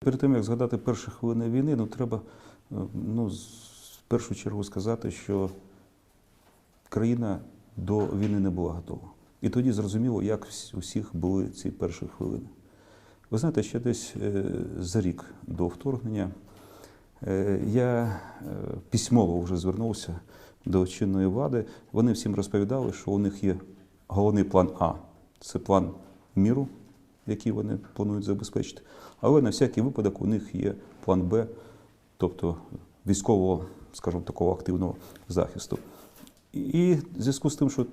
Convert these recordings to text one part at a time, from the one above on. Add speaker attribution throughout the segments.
Speaker 1: Перед тим, як згадати перші хвилини війни, ну треба е, ну, в першу чергу сказати, що країна до війни не була готова. І тоді зрозуміло, як вс- у всіх були ці перші хвилини. Ви знаєте, ще десь е, за рік до вторгнення е, я письмово вже звернувся до чинної влади. Вони всім розповідали, що у них є головний план А це план міру, який вони планують забезпечити. Але на всякий випадок у них є план Б, тобто військового, скажімо, такого активного захисту. І в зв'язку з тим, що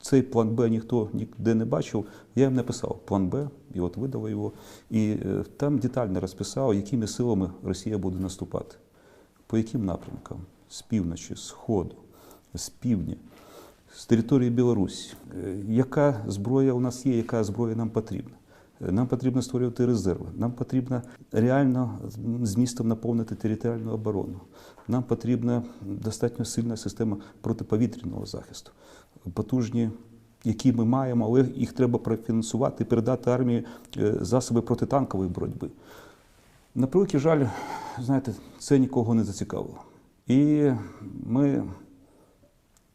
Speaker 1: цей план Б ніхто ніде не бачив, я їм написав план Б, і от видали його. І е, там детально розписав, якими силами Росія буде наступати, по яким напрямкам з півночі, з з півдня, з території Білорусі. Е, Яка зброя у нас є, яка зброя нам потрібна? Нам потрібно створювати резерви. Нам потрібно реально змістом наповнити територіальну оборону. Нам потрібна достатньо сильна система протиповітряного захисту. Потужні, які ми маємо, але їх треба профінансувати передати армії е, засоби протитанкової боротьби. На превеликий жаль, знаєте, це нікого не зацікавило. І ми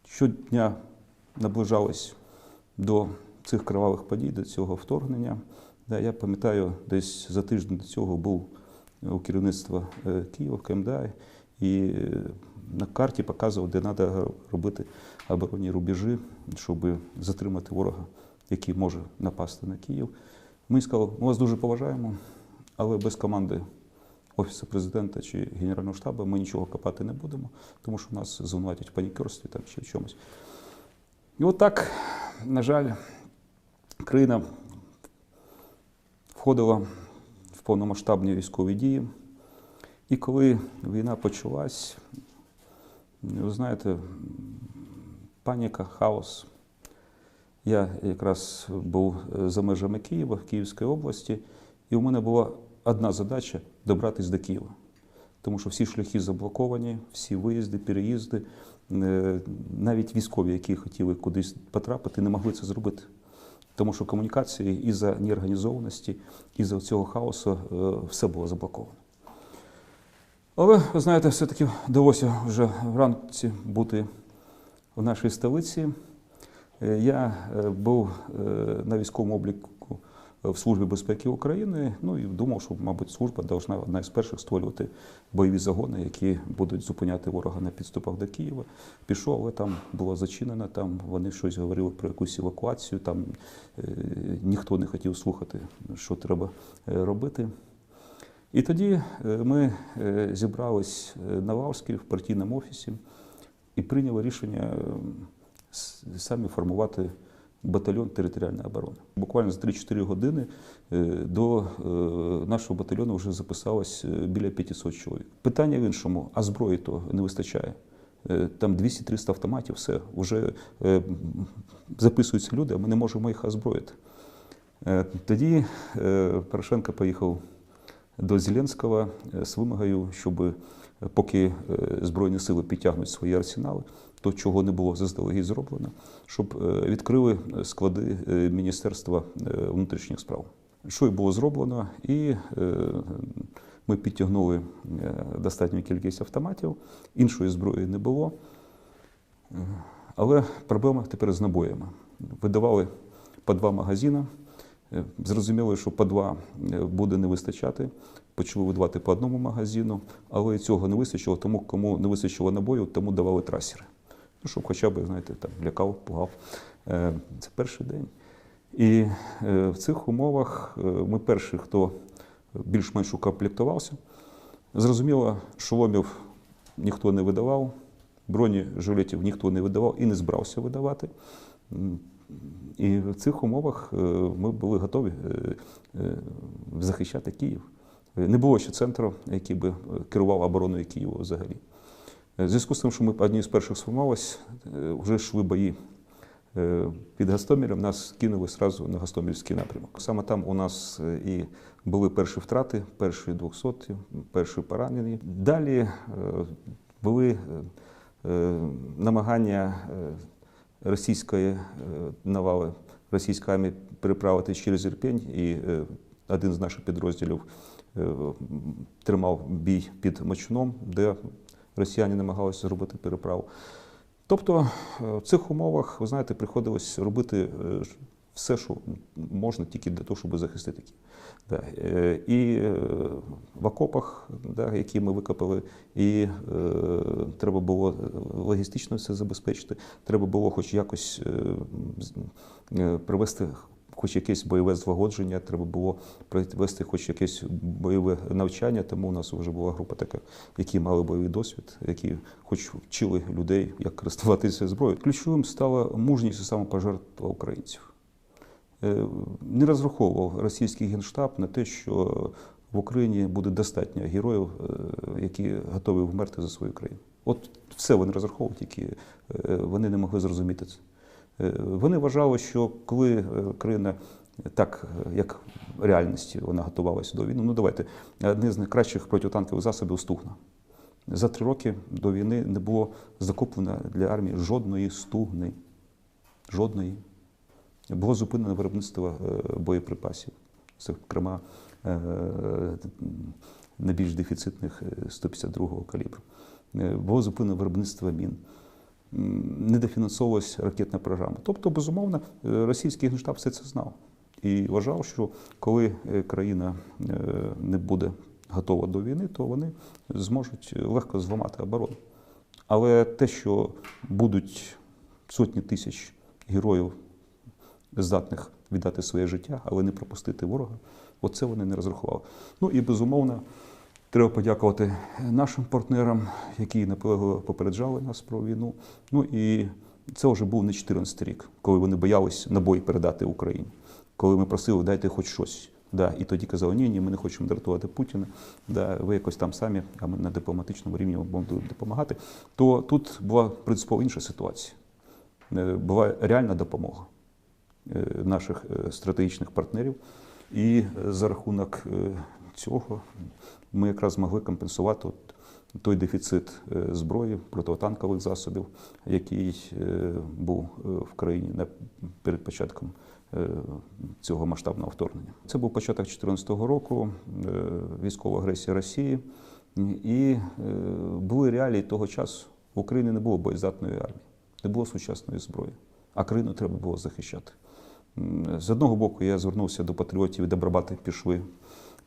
Speaker 1: щодня наближались до цих кривавих подій, до цього вторгнення. Я пам'ятаю, десь за тиждень до цього був у керівництва е, Києва, КМДА, і е, на карті показував, де треба робити оборонні рубежі, щоб затримати ворога, який може напасти на Київ. Ми сказали, ми вас дуже поважаємо, але без команди Офісу президента чи Генерального штабу ми нічого копати не будемо, тому що нас звинуватять в панікерстві там чи в чомусь. І от так, на жаль, країна входила в повномасштабні військові дії. І коли війна почалась, ви знаєте, паніка, хаос. Я якраз був е, за межами Києва, в Київській області, і у мене була одна задача добратися до Києва. Тому що всі шляхи заблоковані, всі виїзди, переїзди, Е, навіть військові, які хотіли кудись потрапити, не могли це зробити. Тому що комунікації із-за неорганізованості, із-за цього хаосу е, все було заблоковано. Але, ви знаєте, все-таки вдалося вже вранці бути в нашій столиці. Е, Я е, був на військовому обліку в Службі безпеки України. Ну і думав, що, мабуть, служба повинна одна із перших створювати бойові загони, які будуть зупиняти ворога на підступах до Києва. Пішов, але там було зачинено, там вони щось говорили про якусь евакуацію, там е, ніхто не хотів слухати, що треба е, робити. І тоді е, ми е, зібрались на Вавській в партійному офісі і прийняли рішення е, самі формувати батальйон територіальної оборони. Буквально за 3-4 години е, до е, нашого батальйону вже записалось е, біля 500 чоловік. Питання в іншому, а зброї то не вистачає. Там 200-300 автоматів, все, вже записуються люди, а ми не можемо їх озброїти. Тоді Порошенко поїхав до Зеленського з вимогою, щоб поки Збройні сили підтягнуть свої арсенали, то чого не було заздалегідь зроблено, щоб е, відкрили склади е, Міністерства е, внутрішніх справ. Що й було зроблено, і ми підтягнули достатню кількість автоматів, іншої зброї не було. Але проблема тепер з набоями. Видавали по два магазини. Зрозуміло, що по два буде не вистачати. Почали видавати по одному магазину, але цього не вистачило, тому кому не вистачило набою, тому давали трасери. Ну, щоб хоча б, знаєте, там лякав, пугав. Е, Це перший день. І е, в цих умовах е, ми перші, хто більш-менш укомплектувався. Зрозуміло, шоломів ніхто не видавав, бронежилетів ніхто не видавав і не збирався видавати. І в цих умовах ми були готові захищати Київ. Не було ще центру, який би керував обороною Києва взагалі. Е, зв'язку з тим, що ми одні з перших сформувалися, е, вже йшли бої е, під Гостомелем, нас кинули одразу на Гостомельський напрямок. Саме там у нас і були перші втрати, перші 200, перші поранені. Далі були намагання російської навали, російської армії переправити через Ірпень, і один з наших підрозділів тримав бій під Мочуном, де росіяни намагалися зробити переправу. Тобто е, в цих умовах, ви знаєте, приходилось робити е, все, що можна, тільки для того, щоб захистити. Да. е, І в окопах, да, які ми викопали, і треба було логістично все забезпечити. Треба було хоч якось привести хоч якесь бойове злагодження, треба було провести хоч якесь бойове навчання. Тому у нас вже була група така, які мали бойовий досвід, які хоч вчили людей, як користуватися зброєю. Ключовим стала мужність і самопожертва українців. Е, Не розраховував російський генштаб на те, що в Україні буде достатньо героїв, е, які готові вмерти за свою країну. От все вони розраховували, тільки е, вони не могли зрозуміти це. Е, Вони вважали, що коли е, країна так, е, як в реальності вона готувалася до війни, ну давайте, одне з найкращих протитанкових засобів стугна. За три роки до війни не було закуплено для армії жодної стугни. Жодної. Було зупинено виробництво боєприпасів, зокрема найбільш дефіцитних е, 152-го калібру. Було зупинено виробництво мін. М, Недофінансовувалася ракетна програма. Тобто, безумовно, е, російський генштаб все це знав і вважав, що коли е, країна е, не буде готова до війни, то вони зможуть легко зламати оборону. Але те, що будуть сотні тисяч героїв, здатних віддати своє життя, але не пропустити ворога, оце вони не розрахували. Ну і безумовно, треба подякувати нашим партнерам, які наполегливо попереджали нас про війну. Ну і це вже був не 14 рік, коли вони боялись набої передати Україні, коли ми просили, дайте хоч щось. Да, і тоді казали, ні, ні, ми не хочемо дратувати Путіна, да, ви якось там самі, а ми на дипломатичному рівні вам будемо допомагати. То тут була принципово інша ситуація. Е, Була реальна допомога е, наших е, стратегічних партнерів. І за рахунок цього ми якраз змогли компенсувати от той дефіцит е, зброї, протитанкових засобів, який е, був е, в країні перед початком цього масштабного вторгнення. Це був початок 2014 року, військова агресія Росії, і були реалії того часу. В Україні не було боєздатної армії, не було сучасної зброї, а країну треба було захищати. З одного боку, я звернувся до патріотів і добробати пішли.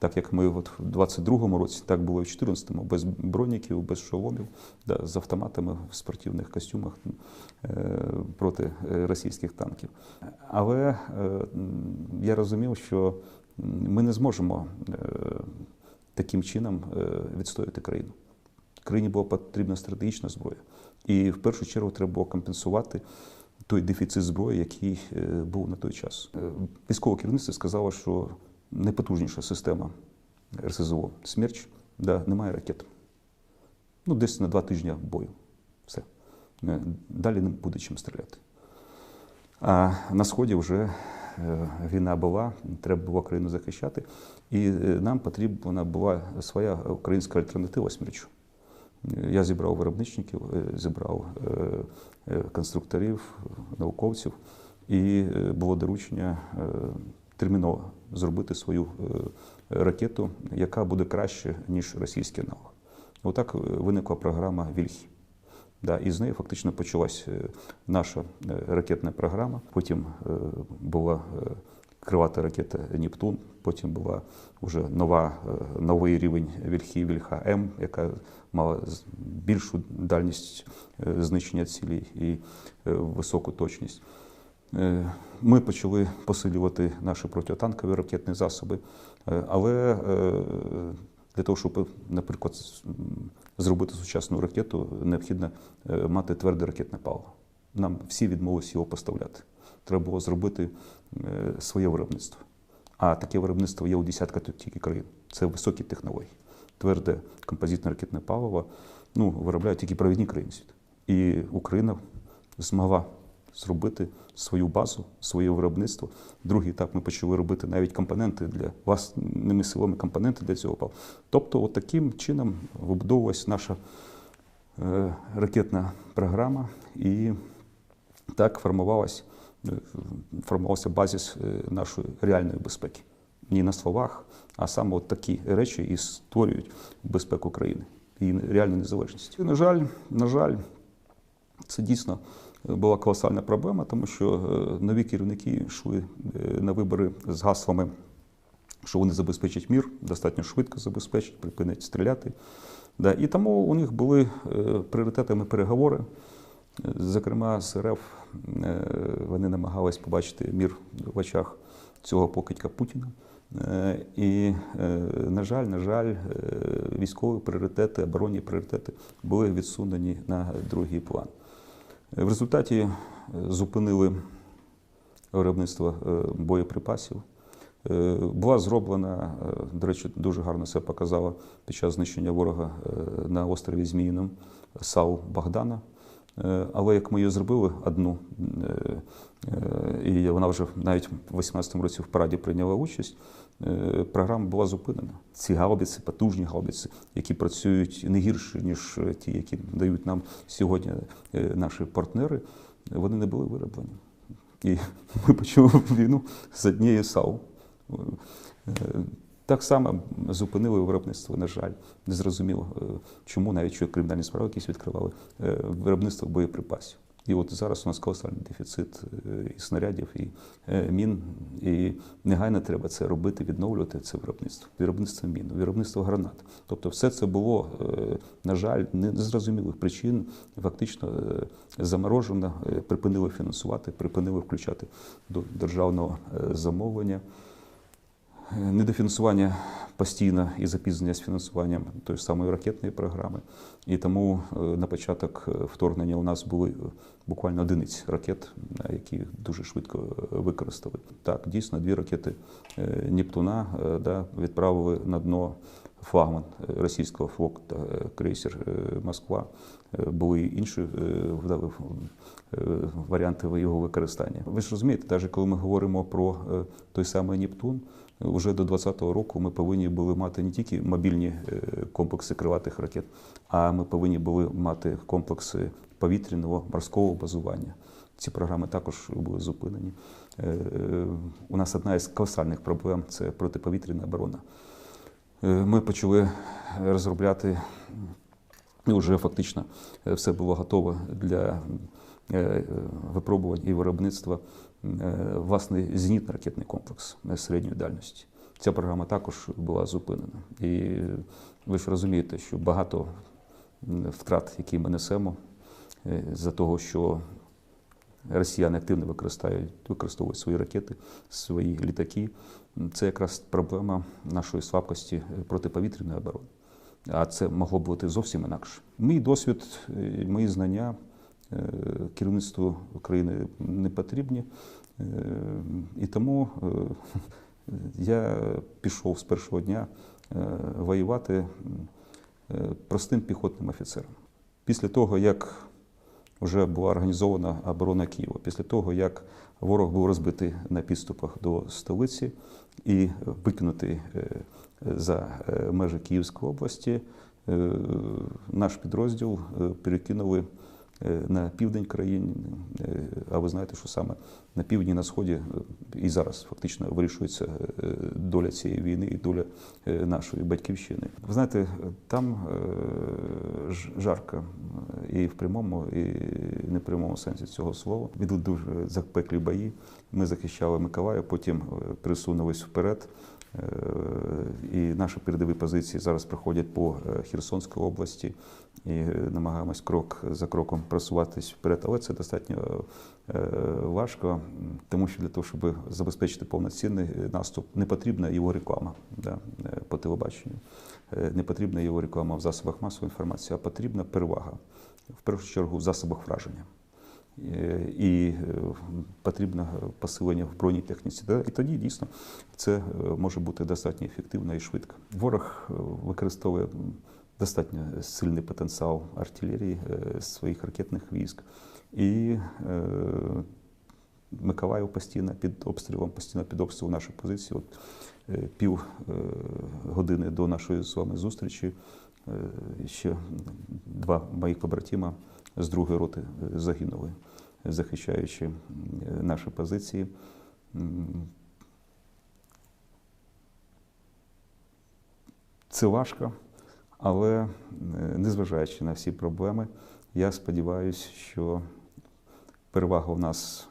Speaker 1: Так як ми от в 22-му році, так було і в 14-му, без броніків, без шоломів, да, з автоматами в спортивних костюмах е, проти е, російських танків. Але е, я розумів, що ми не зможемо е, таким чином е, відстояти країну. Країні була потрібна стратегічна зброя. І в першу чергу треба було компенсувати той дефіцит зброї, який е, був на той час. Військове керівництво сказало, що найпотужніша система РСЗО Смерч, да, немає ракет. Ну, десь на два тижні бою. Все. Е, Далі не буде чим стріляти. А на сході вже е, війна була, треба було країну захищати, і е, нам потрібна була своя українська альтернатива смерчу. Я зібрав виробничників, зібрав конструкторів, науковців, і було доручення терміново зробити свою е, ракету, яка буде краще, ніж російський аналог. Отак е, виникла програма Вільхі. Да, і з нею фактично почалась е, наша ракетна програма. Потім була крилата ракета Нептун, потім була вже нова, новий рівень Вільхі Вільха М, яка мала більшу дальність знищення цілей і високу точність. Е, Ми почали посилювати наші протитанкові ракетні засоби, Е, але е, для того, щоб, наприклад, зробити сучасну ракету, необхідно мати тверде ракетне паливо. Нам всі відмовилися його поставляти. Треба було зробити своє виробництво. А таке виробництво є у десятка тільки країн. Це високі технології. Тверде композитне ракетне паливо ну, виробляють тільки провідні країни світу. І Україна змогла зробити свою базу, своє виробництво. Другий етап ми почали робити навіть компоненти для власними силами компоненти для цього палива. Тобто, от таким чином вибудовувалась наша е, ракетна програма, і так формувалась, е, формувався базис е, нашої реальної безпеки. не на словах, а саме от такі речі і створюють безпеку країни і реальну незалежність. На жаль, на жаль, це дійсно була колосальна проблема, тому що е, нові керівники йшли е, на вибори з гаслами, що вони забезпечать мір, достатньо швидко забезпечать, припинять стріляти. І тому у них були е, пріоритетами переговори. Зокрема, з РФ е, вони намагались побачити мір в очах цього покидька Путіна. Е, І, е, на жаль, на жаль, е, військові пріоритети, оборонні пріоритети були відсунені на другий план. В результаті е, зупинили виробництво е, боєприпасів. Е, Була зроблена, до речі, дуже гарно це показала під час знищення ворога на острові Зміїном САУ Богдана. Е, Але як ми її зробили одну, е, е, і вона вже навіть в 18-му році в параді прийняла участь, програма була зупинена. Ці гаубиці, потужні гаубиці, які працюють не гірше, ніж ті, які дають нам сьогодні наші партнери, вони не були вироблені. І ми почали війну з однією САУ. Так само зупинили виробництво, на жаль, незрозуміло, е, чому навіть що кримінальні справи якісь відкривали е, виробництво боєприпасів. І от зараз у нас колосальний дефіцит е, і снарядів, і мін, і негайно треба це робити, відновлювати це виробництво. Виробництво мін, виробництво гранат. Тобто, все це було, на жаль, незрозумілих причин, фактично заморожено, припинили фінансувати, припинили включати до державного замовлення. Е, Недофінансування постійно і запізнення з фінансуванням тої самої ракетної програми. І тому е, на початок е, вторгнення у нас були буквально одиниці ракет, які дуже швидко використали. Так, дійсно, дві ракети Нептуна да, відправили на дно флагман російського флота крейсер Москва. Були інші варіанти його використання. Ви ж розумієте, навіть коли ми говоримо про той самий Нептун, Уже до 2020 року ми повинні були мати не тільки мобільні е, комплекси крилатих ракет, а ми повинні були мати комплекси повітряного морського базування. Ці програми також були зупинені. Е, У нас одна із колосальних проблем це протиповітряна оборона. Е, Ми почали розробляти, і вже фактично е, все було готово для е, випробувань і виробництва е, власний зенітно-ракетний комплекс е, середньої дальності. Ця програма також була зупинена. І ви ж розумієте, що багато втрат, які ми несемо, е, за того, що росіяни активно використовують, використовують свої ракети, свої літаки. Це якраз проблема нашої слабкості протиповітряної оборони. А це могло бути зовсім інакше. Мій досвід, мої знання керівництву України не потрібні. Е, І тому е, я пішов з першого дня е, воювати е, простим піхотним офіцером. Після того, як вже була організована оборона Києва, після того, як ворог був розбитий на підступах до столиці і викинутий е, за е, межі Київської області, е, наш підрозділ е, перекинули е, на південь країни. Е, А ви знаєте, що саме на півдні, на сході е, і зараз фактично вирішується е, доля цієї війни і доля е, нашої батьківщини. Ви знаєте, там е, жарко е, і в прямому, і не в прямому сенсі цього слова. Відли дуже запеклі бої. Ми захищали Миколаїв, потім е, пересунулись вперед. Е, І наші передові позиції зараз проходять по е, Херсонській області і е, намагаємось крок за кроком просуватись вперед. Але це достатньо важко, тому що для того, щоб забезпечити повноцінний наступ, не потрібна його реклама да, по телебаченню, не потрібна його реклама в засобах масової інформації, а потрібна перевага в першу чергу в засобах враження. І е, потрібно посилення в броній техніці. І тоді дійсно це е, може бути достатньо ефективно і швидко. Ворог е, використовує достатньо сильний потенціал артилерії своїх ракетних військ. І Миколаїв постійно під обстрілом, постійно під обстрілом нашої позиції. От пів години до нашої з вами зустрічі ще два моїх побратима з другої роти загинули, захищаючи наші позиції. Це важко, але е, незважаючи на всі проблеми, я сподіваюся, що перевага у нас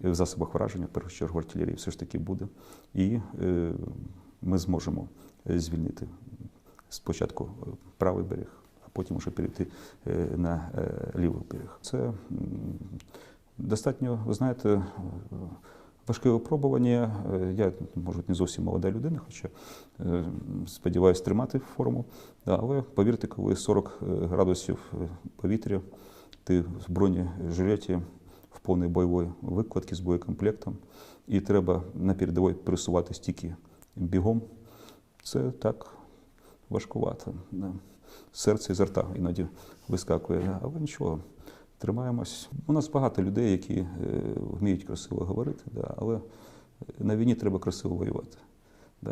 Speaker 1: в засобах враження, в першу чергу артилерії, все ж таки буде. І е, ми зможемо звільнити спочатку е, правий берег, потім вже перейти е, на е, лівий берег. Це достатньо, ви знаєте, важке випробування. Е, Я, може, не зовсім молода людина, хоча сподіваюся тримати форму. Але повірте, коли 40 градусів повітря, ти в бронежилеті, в повній бойовій викладці з боєкомплектом, і треба на передовій пересуватись тільки бігом. Це так важкувато. Да. Серце із рта іноді вискакує, але нічого, тримаємось. У нас багато людей, які е, вміють красиво говорити, але на війні треба красиво воювати.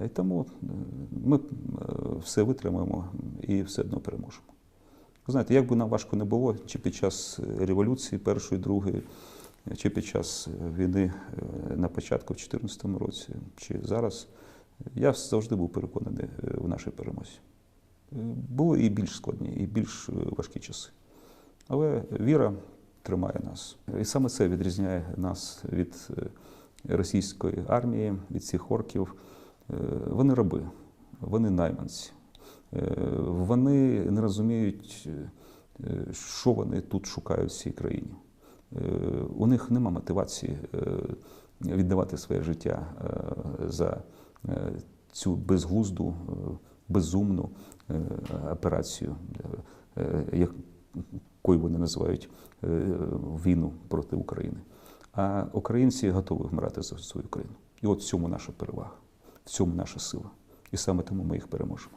Speaker 1: І тому е, ми е, все витримаємо і все одно переможемо. Ви знаєте, як би нам важко не було, чи під час революції першої, другої, чи під час війни е, на початку в 2014 році, чи зараз, я завжди був переконаний е, в нашій перемозі. Були і більш складні, і більш е, важкі часи. Але віра тримає нас. І саме це відрізняє нас від е, російської армії, від цих орків. Е, Вони раби, вони найманці. Вони не розуміють, що вони тут шукають в цій країні. У них нема мотивації віддавати своє життя за цю безглузду, безумну операцію, е, якою вони називають е, війну проти України. А українці готові вмирати за свою країну. І от в цьому наша перевага, в цьому наша сила. І саме тому ми їх переможемо.